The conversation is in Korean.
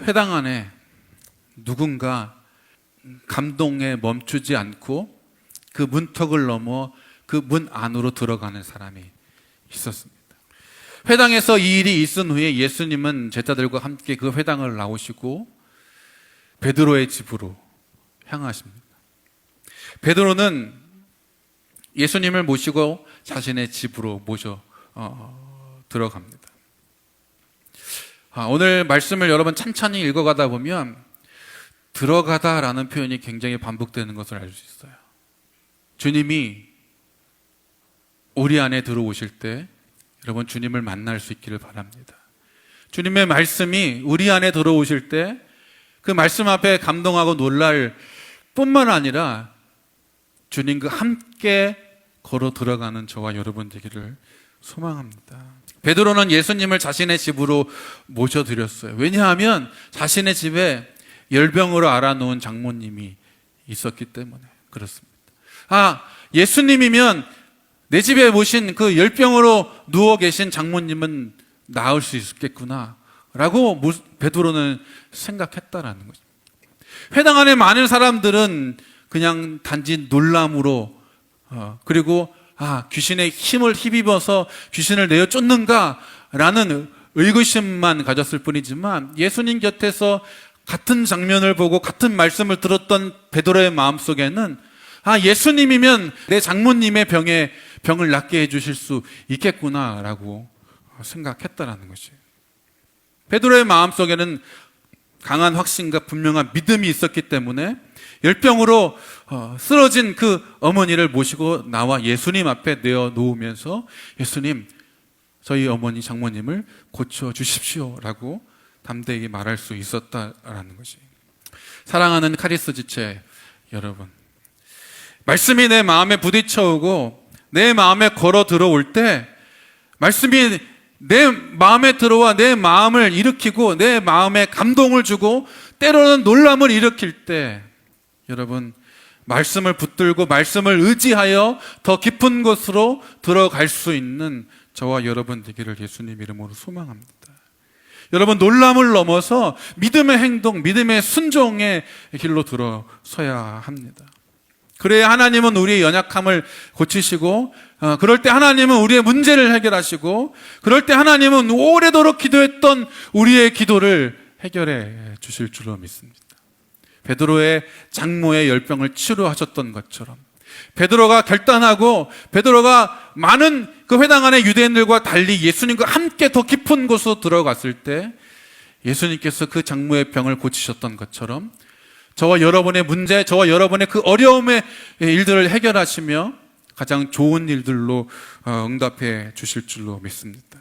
회당 안에 누군가 감동에 멈추지 않고 그 문턱을 넘어 그 문 안으로 들어가는 사람이 있었습니다. 회당에서 이 일이 있은 후에 예수님은 제자들과 함께 그 회당을 나오시고 베드로의 집으로 향하십니다. 베드로는 예수님을 모시고 자신의 집으로 모셔 어, 들어갑니다. 아, 오늘 말씀을 여러분 천천히 읽어가다 보면 들어가다라는 표현이 굉장히 반복되는 것을 알 수 있어요. 주님이 우리 안에 들어오실 때 여러분 주님을 만날 수 있기를 바랍니다. 주님의 말씀이 우리 안에 들어오실 때 그 말씀 앞에 감동하고 놀랄 뿐만 아니라 주님과 함께 걸어 들어가는 저와 여러분 되기를 소망합니다. 베드로는 예수님을 자신의 집으로 모셔드렸어요. 왜냐하면 자신의 집에 열병으로 알아놓은 장모님이 있었기 때문에 그렇습니다. 아, 예수님이면 내 집에 모신 그 열병으로 누워 계신 장모님은 나을 수 있겠구나. 라고 베드로는 생각했다라는 거죠. 회당 안에 많은 사람들은 그냥 단지 놀람으로 어, 그리고 아 귀신의 힘을 힘입어서 귀신을 내어 쫓는가라는 의구심만 가졌을 뿐이지만 예수님 곁에서 같은 장면을 보고 같은 말씀을 들었던 베드로의 마음 속에는 아 예수님이면 내 장모님의 병에 병을 낫게 해 주실 수 있겠구나라고 생각했다라는 것이. 베드로의 마음 속에는 강한 확신과 분명한 믿음이 있었기 때문에 열병으로 어, 쓰러진 그 어머니를 모시고 나와 예수님 앞에 내어 놓으면서 예수님 저희 어머니 장모님을 고쳐 주십시오라고 담대히 말할 수 있었다라는 것이. 사랑하는 카리스 지체 여러분 말씀이 내 마음에 부딪혀오고 내 마음에 걸어 들어올 때 말씀이 내 마음에 들어와 내 마음을 일으키고 내 마음에 감동을 주고 때로는 놀람을 일으킬 때 여러분 말씀을 붙들고 말씀을 의지하여 더 깊은 곳으로 들어갈 수 있는 저와 여러분 되기를 예수님 이름으로 소망합니다. 여러분 놀람을 넘어서 믿음의 행동, 믿음의 순종의 길로 들어서야 합니다. 그래야 하나님은 우리의 연약함을 고치시고, 어, 그럴 때 하나님은 우리의 문제를 해결하시고, 그럴 때 하나님은 오래도록 기도했던 우리의 기도를 해결해 주실 줄로 믿습니다. 베드로의 장모의 열병을 치료하셨던 것처럼, 베드로가 결단하고, 베드로가 많은 그 회당 안의 유대인들과 달리 예수님과 함께 더 깊은 곳으로 들어갔을 때, 예수님께서 그 장모의 병을 고치셨던 것처럼, 저와 여러분의 문제, 저와 여러분의 그 어려움의 일들을 해결하시며 가장 좋은 일들로 어, 응답해 주실 줄로 믿습니다.